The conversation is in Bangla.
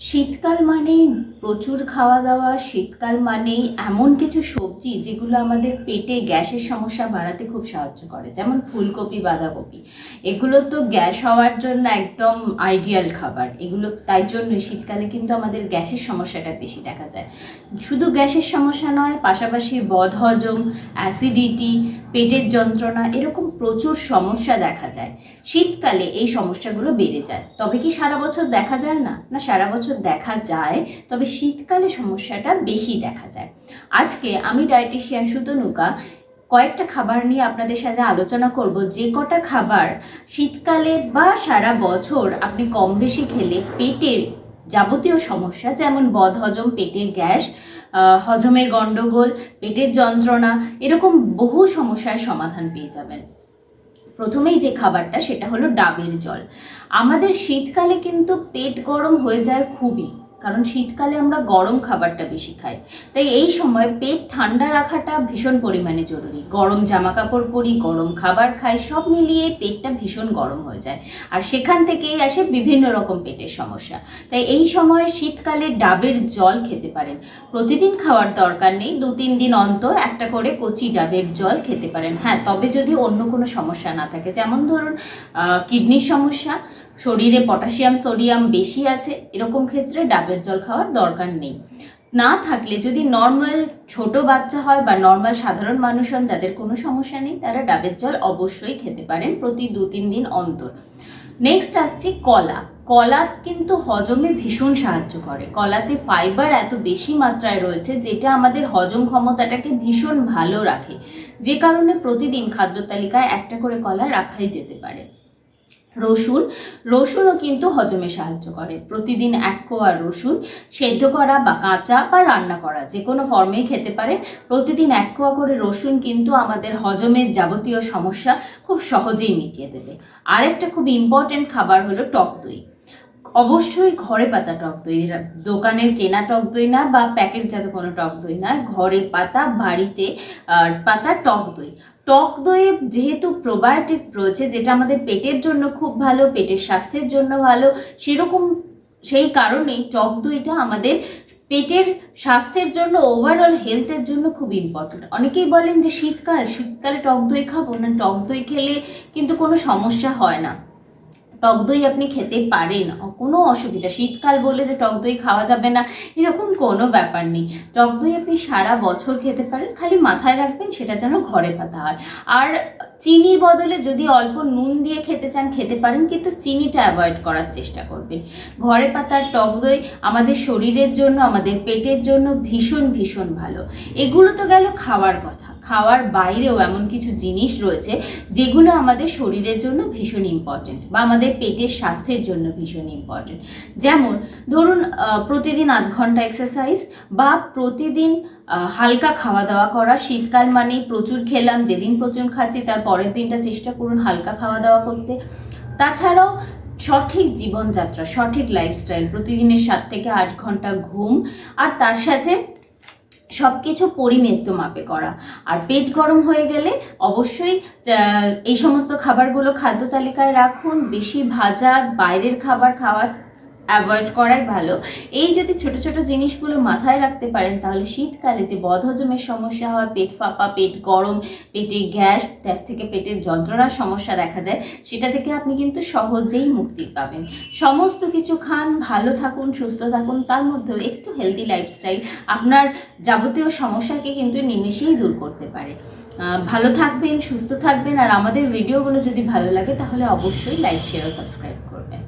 শীতকাল মানেই প্রচুর খাওয়া দাওয়া, শীতকাল মানেই এমন কিছু সবজি যেগুলো আমাদের পেটে গ্যাসের সমস্যা বাড়াতে খুব সাহায্য করে। যেমন ফুলকপি, বাঁধাকপি। এগুলো তো গ্যাস হওয়ার জন্য একদম আইডিয়াল খাবার। এগুলো, তাই জন্য শীতকালে কিন্তু আমাদের গ্যাসের সমস্যাটা বেশি দেখা যায়। শুধু গ্যাসের সমস্যা নয়, পাশাপাশি বদহজম অ্যাসিডিটি পেটের যন্ত্রণা, এরকম প্রচুর সমস্যা দেখা যায়। শীতকালে এই সমস্যাগুলো বেড়ে যায়। তবে কি সারা বছর দেখা যায় না? না, সারা বছর দেখা যায়, তবে শীতকালে সমস্যাটা বেশি দেখা যায়। আজকে আমি ডায়েটিশিয়ান সুতনুকা, কয়েকটা খাবার নিয়ে আপনাদের সাথে আলোচনা করব। যে কটা খাবার শীতকালে বা সারা বছর আপনি কম বেশি খেলে পেটের যাবতীয় সমস্যা, যেমন বদহজম, পেটের গ্যাস আহ, হজমের গণ্ডগোল পেটের যন্ত্রণা এরকম বহু সমস্যার সমাধান পেয়ে যাবেন। প্রথমেই যে খাবারটা সেটা হলো ডাবের জল। আমাদের শীতকালে কিন্তু পেট গরম হয়ে যায় খুবই। কারণ শীতকালে আমরা গরম খাবারটা বেশি খাই। তাই এই সময় পেট ঠান্ডা রাখাটা ভীষণ পরিমাণে জরুরি। গরম জামা কাপড় পরি, গরম খাবার খাই, সব মিলিয়ে পেটটা ভীষণ গরম হয়ে যায়। আর সেখান থেকেই আসে বিভিন্ন রকম পেটের সমস্যা। তাই এই সময় শীতকালে ডাবের জল খেতে পারেন। প্রতিদিন খাওয়ার দরকার নেই, দু তিন দিন অন্তর একটা করে কচি ডাবের জল খেতে পারেন। হ্যাঁ তবে যদি অন্য কোনো সমস্যা না থাকে, যেমন ধরুন কিডনির সমস্যা শরীরে পটাশিয়াম, সোডিয়াম বেশি আছে, এরকম ক্ষেত্রে ডাবের জল খাওয়ার দরকার নেই। না থাকলে যদি নর্মাল ছোট বাচ্চা হয় বা নর্মাল সাধারণ মানুষ হন যাদের কোনো সমস্যা নেই, তারা ডাবের জল অবশ্যই খেতে পারেন প্রতি দু তিন দিন অন্তর। নেক্সট আসছি কলা। কলা কিন্তু হজমে ভীষণ সাহায্য করে। কলাতে ফাইবার এত বেশি মাত্রায় রয়েছে, যেটা আমাদের হজম ক্ষমতাটাকে ভীষণ ভালো রাখে। যে কারণে প্রতিদিন খাদ্য তালিকায় একটা করে কলা রাখাই যেতে পারে। রসুন। রসুনও কিন্তু হজমে সাহায্য করে। প্রতিদিন এক কোয়া রসুন সেদ্ধ করা বা কাঁচা বা রান্না করা, যে কোনো ফর্মেই খেতে পারে। প্রতিদিন এক কোয়া করে রসুন কিন্তু আমাদের হজমের যাবতীয় সমস্যা খুব সহজেই মিটিয়ে দেবে। আরেকটা খুব ইম্পর্ট্যান্ট খাবার হলো টক দই। অবশ্যই ঘরে পাতা টক দই। দোকানের কেনা টক দই না বা প্যাকেটজাত কোনো টক দই না, ঘরে পাতা, বাড়িতে পাতা, টক দই। টক দইয়ে যেহেতু প্রোবায়োটিক রয়েছে, যেটা আমাদের পেটের জন্য খুব ভালো, পেটের স্বাস্থ্যের জন্য ভালো, সেরকম সেই কারণেই টক দইটা আমাদের পেটের স্বাস্থ্যের জন্য ওভারঅল হেলথের জন্য খুব ইম্পর্টেন্ট অনেকেই বলেন যে শীতকাল, শীতকালে টক দই খাব না, টক দই খেলে কিন্তু কোনো সমস্যা হয় না। টক দই আপনি খেতে পারেন। কোনো অসুবিধা। শীতকাল বলে যে টক দই খাওয়া যাবে না, এরকম কোনো ব্যাপার নেই। টক দই আপনি সারা বছর খেতে পারেন, খালি মাথায় রাখবেন সেটা যেন ঘরে পাতা হয়। আর চিনির বদলে যদি অল্প নুন দিয়ে খেতে চান, খেতে পারেন, কিন্তু চিনিটা অ্যাভয়েড করার চেষ্টা করবেন। ঘরে পাতার টক দই আমাদের শরীরের জন্য, আমাদের পেটের জন্য ভীষণ ভীষণ ভালো। এগুলো তো গেল খাওয়ার কথা। খাওয়ার বাইরেও এমন কিছু জিনিস রয়েছে যেগুলো আমাদের শরীরের জন্য ভীষণ ইম্পর্টেন্ট বা আমাদের পেটের স্বাস্থ্যের জন্য ভীষণ ইম্পর্টেন্ট যেমন ধরুন প্রতিদিন আধ ঘণ্টা এক্সারসাইজ বা প্রতিদিন হালকা খাওয়া দাওয়া করা। শীতকাল মানেই প্রচুর খেলাম, যেদিন প্রচুর খাচ্ছি তার পরের দিনটা চেষ্টা করুন হালকা খাওয়া দাওয়া করতে। তাছাড়াও সঠিক জীবনযাত্রা, সঠিক লাইফস্টাইল প্রতিদিনের সাত থেকে আট ঘণ্টা ঘুম আর তার সাথে সব কিছু পরিমিত মাপে করা। আর পেট গরম হয়ে গেলে অবশ্যই এই সমস্ত খাবারগুলো খাদ্য তালিকায় রাখুন। বেশি ভাজা বাইরের খাবার খাওয়া অ্যাভয়েড করাই ভালো। এই যদি ছোট ছোট জিনিসগুলো মাথায় রাখতে পারেন, তাহলে শীতকালে যে বদহজমের সমস্যা হয়, পেট ফাঁপা, পেট গরম, পেটে গ্যাস, তার থেকে পেটের যন্ত্রণার সমস্যা দেখা যায়, সেটা থেকে আপনি কিন্তু সহজেই মুক্তি পাবেন। সমস্ত কিছু খান, ভালো থাকুন, সুস্থ থাকুন, তার মধ্যেও একটু হেলদি লাইফস্টাইল আপনার যাবতীয় সমস্যাকে কিন্তু নিমেষেই দূর করতে পারে। ভালো থাকবেন, সুস্থ থাকবেন, আর আমাদের ভিডিওগুলো যদি ভালো লাগে, তাহলে অবশ্যই লাইক শেয়ার ও সাবস্ক্রাইব করবেন।